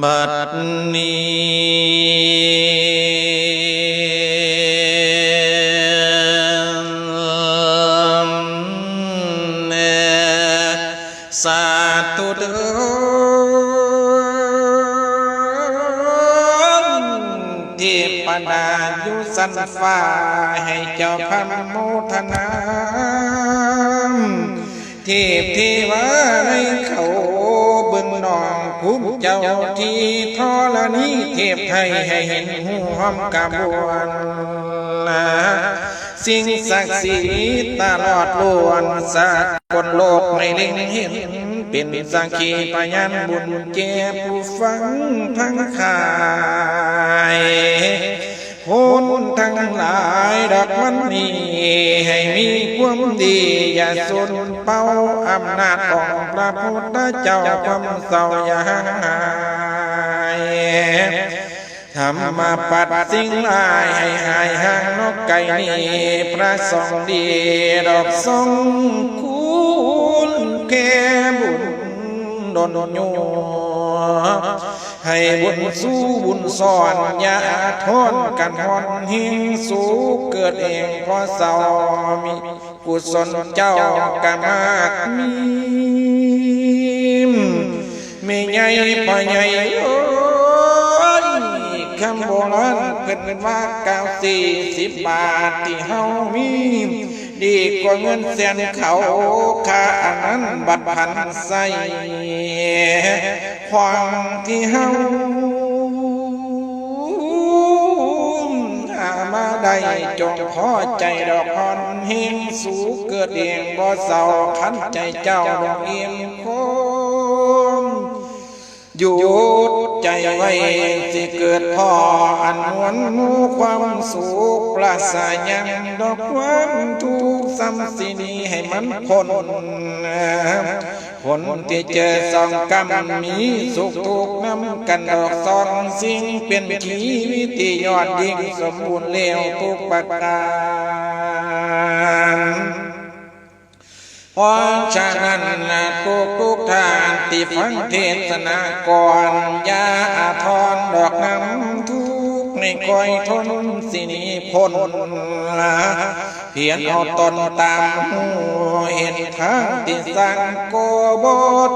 บัดนี้สาธุเถิดที่ปนายุสันฟ้าให้เจ้าพระโมทนาเทพเทวาในเขา เจ้าที่ทอลนี้เทพไทยให้เห็นหูหอมกระบวนนะสิ่งศักดิ์สิทธิ์ตลอดล้วนสากลโลกไม่เล็งเห็น เป็นสังคีพยานบุญเจ็บผู้ฟังทั้งขาย หนทั้งหลายดอกมันนี้ให้มีความดี อย่าสุนเป้าอำนาจของพระพุทธเจ้าความเศร้าอย่าห่ายธรรมปัดสิ่งลายให้หายห่างนกไก่นี้พระสงดีดอกทรงคุณแก่บุญดนโย ให้บุญสู้บุญสอนอย่าทนกันหอนหิงสู้เกิดเองเพราะเศร้ามีกุศลเจ้ากามากมีไม่ใหญ่ปะใหญ่โอ้ยคำโบราณเพิ่นว่าเก้าสี่สิบบาทที่เฮามีดีกว่าเงินแสนเขาค่าอันนั้นบัตรพันใส่ ความที่เฮาหามาได้จงพอใจดอกพรเฮงสูเกิดเองบ่เศร้าขันใจเจ้าดอกเอียงคม ยุดใจไว้สิเกิดพ่ออันมวนมูความสุขปราศยังดอกความทุกข์ซ้ำสินีให้มันพ้นผลที่เจอสองกรรมมีสุขทุกข์น้ำกันดอกสองสิ่งเป็นชีวิตที่ยอดยิ่งสมบูรณ์เลวทุกประการ เพราะฉะนั้นนะทุกทุกท่านที่ฟังเทศนาก่อนยาอาทรดอกน้ำทุกในคอยทนสินีพ้นละเพียงเอาตนตามหูเห็นทางที่สั่งโกบ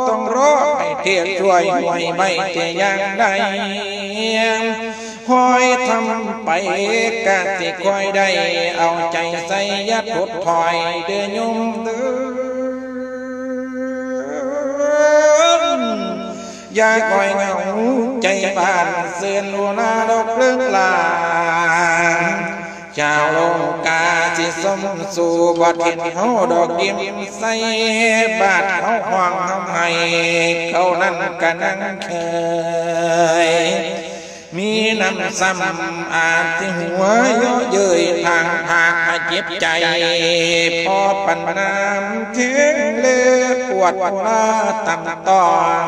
ต้องรอให้เทศช่วยหน่วยไม่จะยังใดคอยทำไปกะสิคอยได้ เอาใจใส่ยัดทุดถอยเดือยมเดือ อย่าคอยเหงาใจบ้านเสื่อนลัวนาดอกเรื่องลาชาวโลกาสิสมสู่บัดเห็นเฮาดอกยิ้มใส่บาดเขาห่วงทำให้เขานั่นกันนั่งเคย มีน้ำซ้ำอาจที่หัวเยอะเย้ยทางพาเจ็บใจ พอปันน้ำเทงเลปวดหัวตำตอง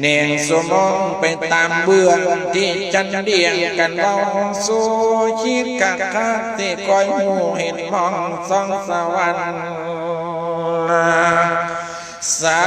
เนียงสมองไปตามเบื้องที่จันเดียงกันเบาสู้คิดกักคักที่คอยหูเห็นมองสองสวรรค์สา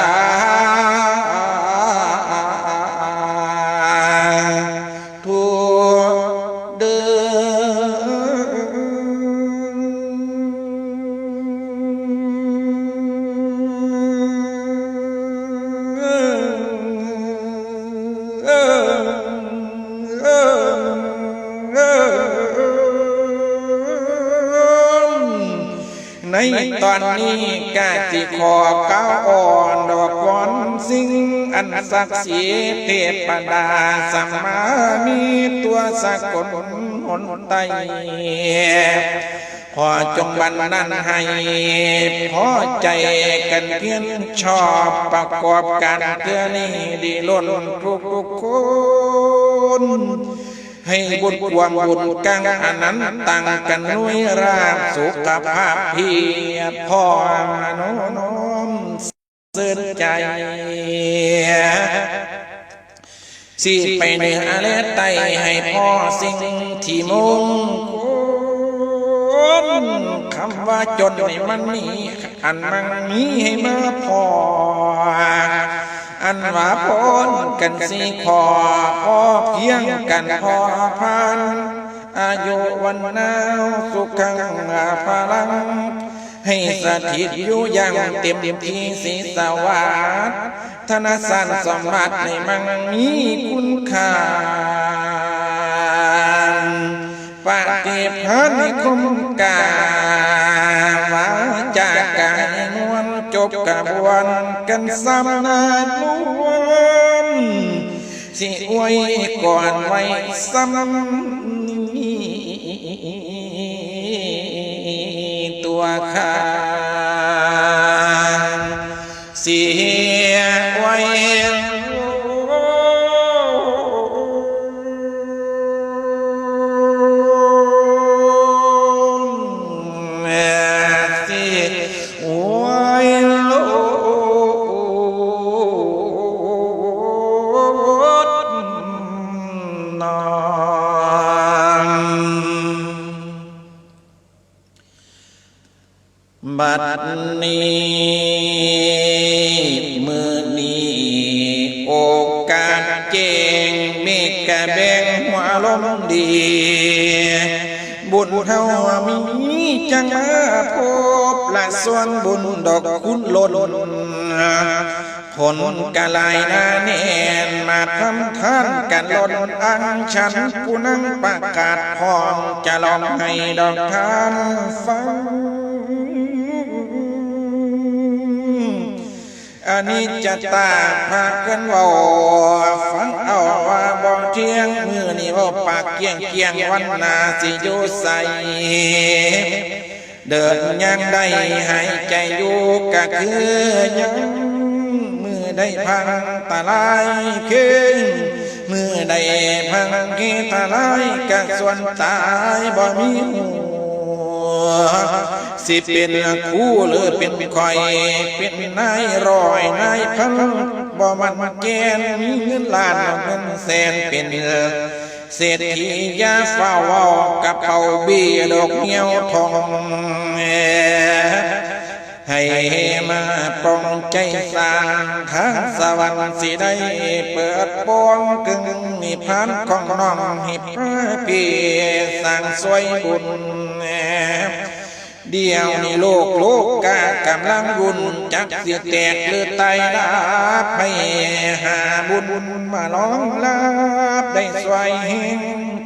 ขอก้าวอ่อนดอกวอนสิ่งอันศักดิ์สิทธิ์เทพดาสัมมามีตัวสกลหนไตขอจงบันนั้นให้พอใจกันเพียงชอบประกอบการเพื่อนี้ดีล้นทุกทุกคน ให้บุญความบุญกังอันนั้นตั้งกันนุยราบสุขภาพเพียรพ่อโนโนมเสื่อใจสิไปเหนือและไตให้พ่อสิ่งที่มงคลคำว่าจนนี่มันมีอันมันมีให้มาพอ อันว่าพ้นกันสีขอพอเพียงกันพอพันอายุวันนาวสุขังอาภาลัง ให้สถิตอยู่ย่างเต็มที่สีสวัสดธนสันสมบัติในมังมีคุณค่าปฏิพันธ์คุ้มกา บกระบวนกันซ้ำนานล้วนสิอวยก่อนไว้ซ้ำนี้ตัวข้า พบละส่วนบุญดอกคุณล้นผลกะลายนาแน่นมาทำท่านกันลนอังฉันผู้นั่งประกาศพร้อมจะลองให้ดอกทานฟังอันนี้จะตาพากันว่าฟังเอาว่าบ่เที่ยงมือนี่ว่าปากเกียงเกียงวันนาสิอยู่ใส เดินยังได้หายใจอยู่ก็คือยังมือได้พังตาลายขึ้นมือได้พังกีตาลายก็ส่วนตายบ่มีหัวสิเป็นคู่หรือเป็นคอย เป็นนายรอยนายพันบ่มันแกนมีเงินล้านเงินแสนเป็นเเศรษฐียาเฝ้าวกับเขาบีดอกเงี้ยวทองให้มาปองใจสร้างทางสวรรค์สิได้เปิดปวงกึ่งนิพานของน้องให้พระพี่สร้างสวยบุญ เดียวในโลกโลกกากำลังวุ่นจักเสียแตกเลือดไตลาบให้หาบุญมาล้องลาบได้สวยแห่ง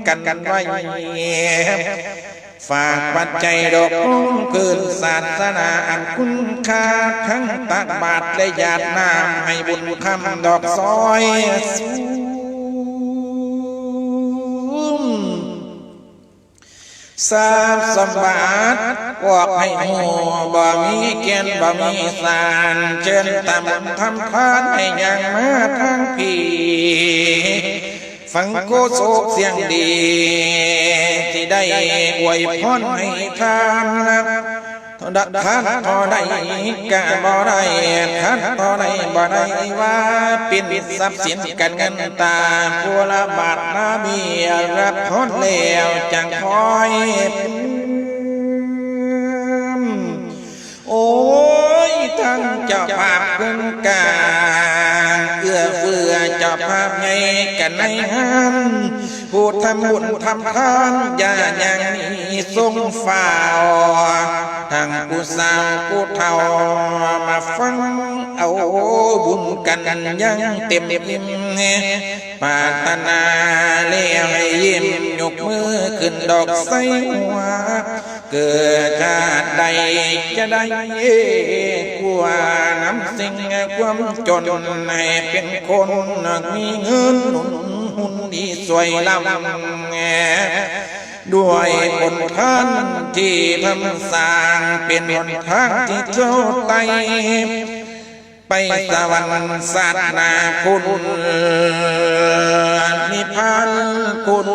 กันกันไว้ฝากปัจจัยดอกเกินศาสนาอันคุณค่าทั้งตักบาทและหยาดน้ำให้บุญคำดอกซอย ทราบสมบัติพวกให้หัวบ่มีเกียนบ่มีสารเชิญตามทำทานให้ยังมาทางพี่ฟังโกโศกเสียงดี ที่ได้อวยพรให้ทานนะ ดักทานพอได้กะบ่ได้ทานพอได้บ่ได้ว่าเป็นทรัพย์สินกันเงินตาผู้ละบาทนาเบียรับพรแล้วจังคอยโอ้ยทั้งเจ้าภาพเพิ่งกาเอื้อเฟื้อเจ้าภาพไงกันในหัน ผู้ทำบุญทำทานอย่าอย่างนี้ทรงฝ่าทั้งผู้สาวผู้เฒ่ามาฟังเอาบุญกันยังเต็มอิ่มปารถนาเลี้ยงให้ยิ้มยกมือขึ้นดอกใส่หัวเกิดชาติใดจะได้กลัวน้ำสิ่งความจนให้เป็นคนมีเงินหนุน หุ่นดีสวยลำด้วยผลทานที่ทำสร้างเป็นหนทางที่เจ้าไตไปสวรรค์ศาสนาคุณนิพพานคุณ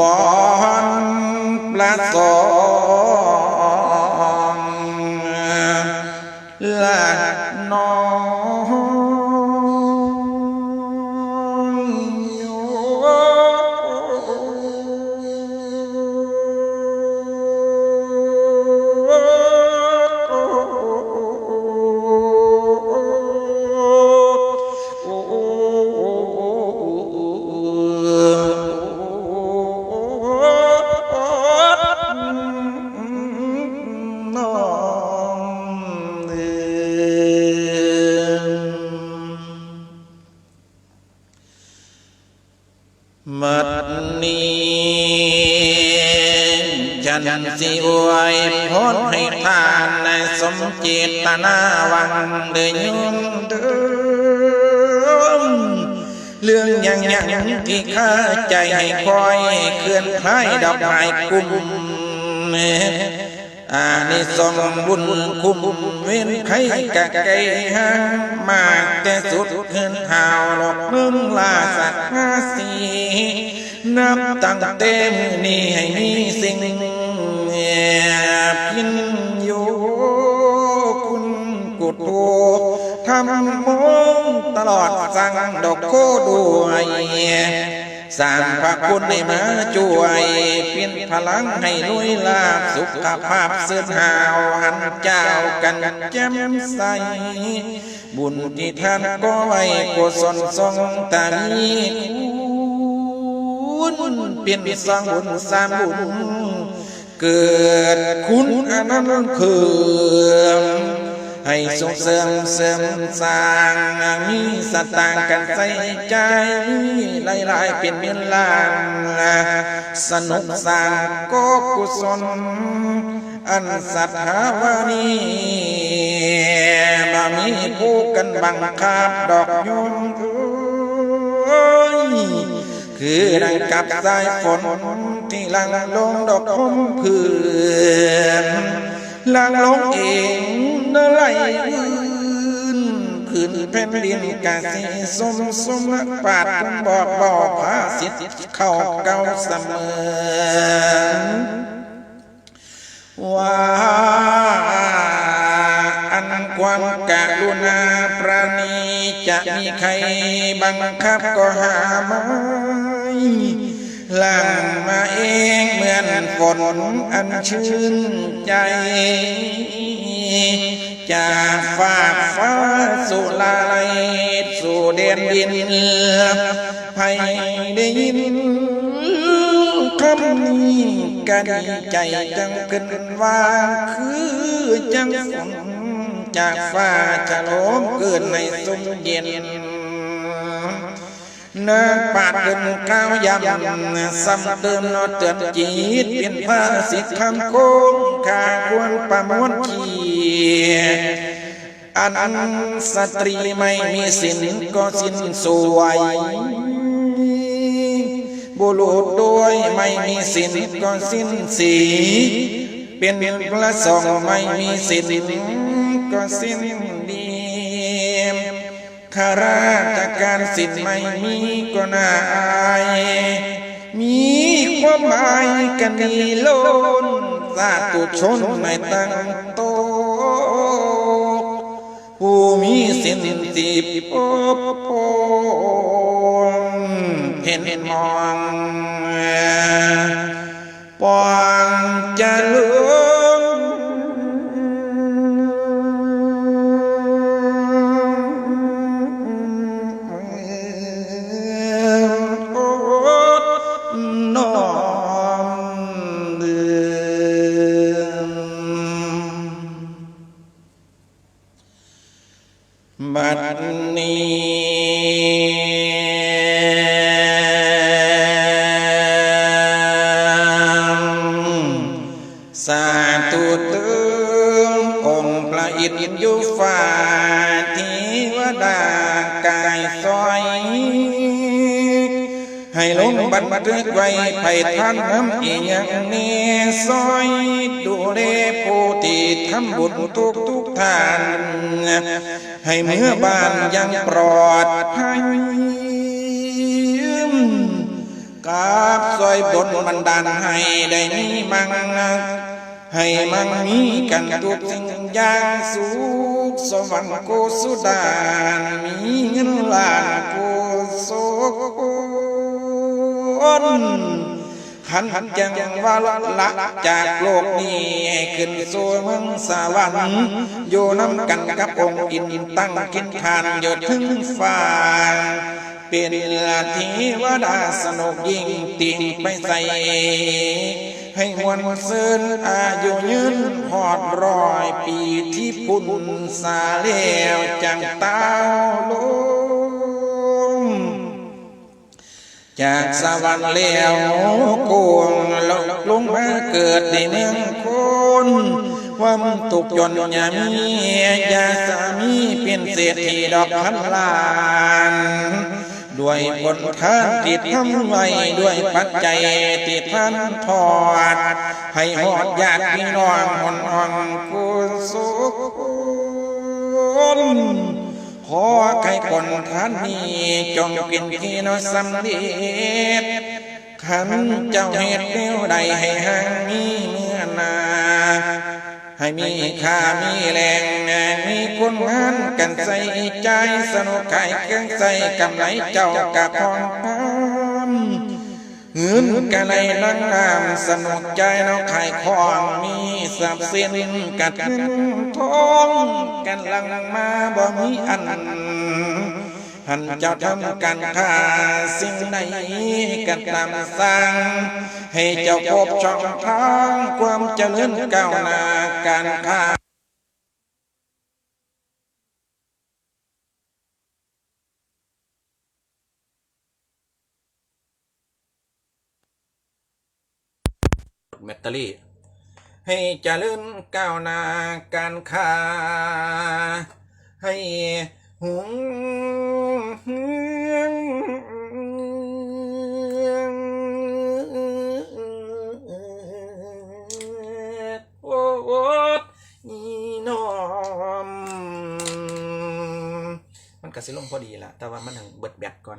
บอนประสง สิอวยพรให้ทานในสมเจตนาวังเดยโยมเดิมเรื่องยังยังที่ข้าใจให้คอยเคลื่อนคล้ายดอกไม้กุมอานิสงส์บุญคุ้มเว้นไขกะไก่ห้างมากแต่สุดขึ้นหาวหลอกเมืองลาสักห้าสีนับตั้งแต่มือนี้ให้มีสิ่ง พินอยู่คุณกุดโตทำมงตลอดสั่งดอกโคด้วยสร้างพระคุณให้มาช่วยเปลี่ยนพลังให้ลุยลาบสุขภาพเสื่อมหาวหันเจ้ากันแจ่มใส บุญที่ท่านก็ไว้กุศลทรงตามีคุณเปลี่ยนสร้างบุญสร้างบุญ เกิดคุณอันนั้นคือให้ส่งเสริมเสริมสร้างมีสตางค์กันใส่ใจหลายๆเป็นเมียนลางสนุกสร้างก็กุศลอันสัทธาวานีมามีผู้กันบังคับดอกยมเอ้ยคือดังกับสายฝน ที่ลังลงดอกคมเพื่อนลังลงเองนไหลอื่นคืนแผ่นดินกาสีสมสมปาดบอกบอกพาสิทธิ์เข้าเก่าเสมอว่าอันความกรุณาประณีจะมีใครบังคับก็หาไม่ หลังมาเองเหมือนฝนอันชื่นใจ จากฟากฟ้าสู่ลาลัยสู่เดนดินให้ได้ยินคำนี้ก็ดีใจจังขึ้นว่าคือจังฝนจากฟ้าจะลมเกินในสุมเย็น นาปาดเดินก้าวยำซ้ำเดิมนอเตือนจีตเป็นภาษิตคำโค้งขาควรประมวลขีอันสตรีไม่มีสินก็สินสวยบุรุษด้วยไม่มีสินก็สิ้นสี เป็นพระสงฆ์ไม่มีสินก็สิ้น ข้าราชการสินไม่มีก็น่าอาย มีความหมายกันดีล้นสาธุชนไม่ตั้งโตะผู้มีสินสิบปปนเห็นมองปองจะลื ดูแลผู้ที่ทำบุญทุกทุกทาน ให้เมื่อบ้านยังปลอดภัยกราบซอยบนบันดาลให้ได้มีมังให้มังมีกันทุกสิ่งอย่างสุขสวรรค์โกสุดานมีเงินล้านโกโสน ขันจังว่าละจากโลกนี้ให้ขึ้นสู่เมืองสวรรค์อยู่น้ำกันกับองค์อินตั้งกินทานอยู่ถึงฟ้าเป็นเทวดาสนุกยิ่งติงไปใส่ให้มวลเซินอายุยืนหอดร้อยปีที่ปุ่นสาแล้วจังเต้าวล จากสวรรค์แล้วกวงลงลงมาเกิดในเมืองคนความตุกจนยามีอย่าสามีเป็นเศรษฐีดอกพันล้านด้วยผลทานติดทำไว้ด้วยปัจจัยติดพันทอด ให้หอดญาติพี่น้องหนอ่อนกุศล ขอใครคนท่านนี้จงกินที่นอสำเด็จขันเจ้าเหตุเดียวใดให้ห่างมีเมื่อนา ให้มีค่ามีแรงมีคุณงานกันใส่ใจสนุกไข่เครื่องใส่กำไรเจ้ากับพองพา เงินกันในลังงามสนุกใจน้องไข่ของมีทรัพย์สินกัดเงินทองกันลังมาบ่มีอันหันเจ้าทำกันค้าสิ่งใดกันตามสั่งให้เจ้าพบช่องทางความเจริญก้าวหน้าการค้า แบตเตอรี่ ให้เจริญก้าวหน้าการค้า ให้หุงเฮืองโอ้โอ้อีนอม มันก็สิลงพอดีละแต่ว่ามันถึงเบิดแบตก่อน